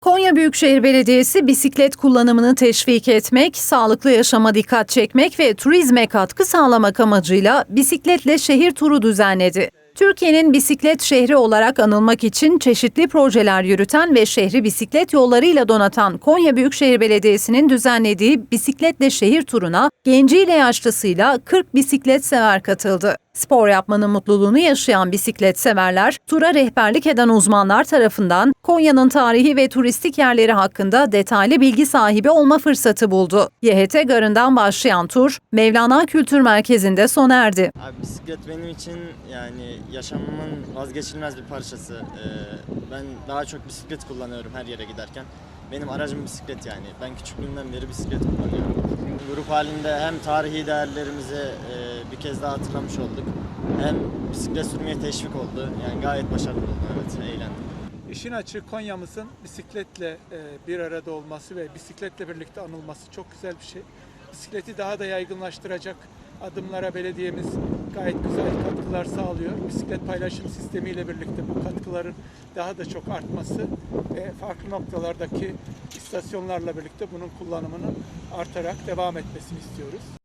Konya Büyükşehir Belediyesi bisiklet kullanımını teşvik etmek, sağlıklı yaşama dikkat çekmek ve turizme katkı sağlamak amacıyla bisikletle şehir turu düzenledi. Türkiye'nin bisiklet şehri olarak anılmak için çeşitli projeler yürüten ve şehri bisiklet yollarıyla donatan Konya Büyükşehir Belediyesi'nin düzenlediği bisikletle şehir turuna genciyle yaşlısıyla 40 bisiklet sever katıldı. Spor yapmanın mutluluğunu yaşayan bisiklet severler, tura rehberlik eden uzmanlar tarafından Konya'nın tarihi ve turistik yerleri hakkında detaylı bilgi sahibi olma fırsatı buldu. YHT Garı'ndan başlayan tur, Mevlana Kültür Merkezi'nde sona erdi. Abi bisiklet benim için yani yaşamımın vazgeçilmez bir parçası. Ee, ben daha çok bisiklet kullanıyorum her yere giderken. Benim aracım bisiklet yani. Ben küçüklüğümden beri bisiklet kullanıyorum. Grup halinde hem tarihi değerlerimizi e, bir kez daha hatırlamış olduk. Hem bisiklet sürmeye teşvik oldu. Yani gayet başarılı oldu evet eğlendim. İşin açığı Konya'mızın bisikletle e, bir arada olması ve bisikletle birlikte anılması çok güzel bir şey. Bisikleti daha da yaygınlaştıracak adımlara belediyemiz gayet güzel katkılar sağlıyor. Bisiklet paylaşım sistemiyle birlikte bu katkıların daha da çok artması ve farklı noktalardaki istasyonlarla birlikte bunun kullanımının artarak devam etmesini istiyoruz.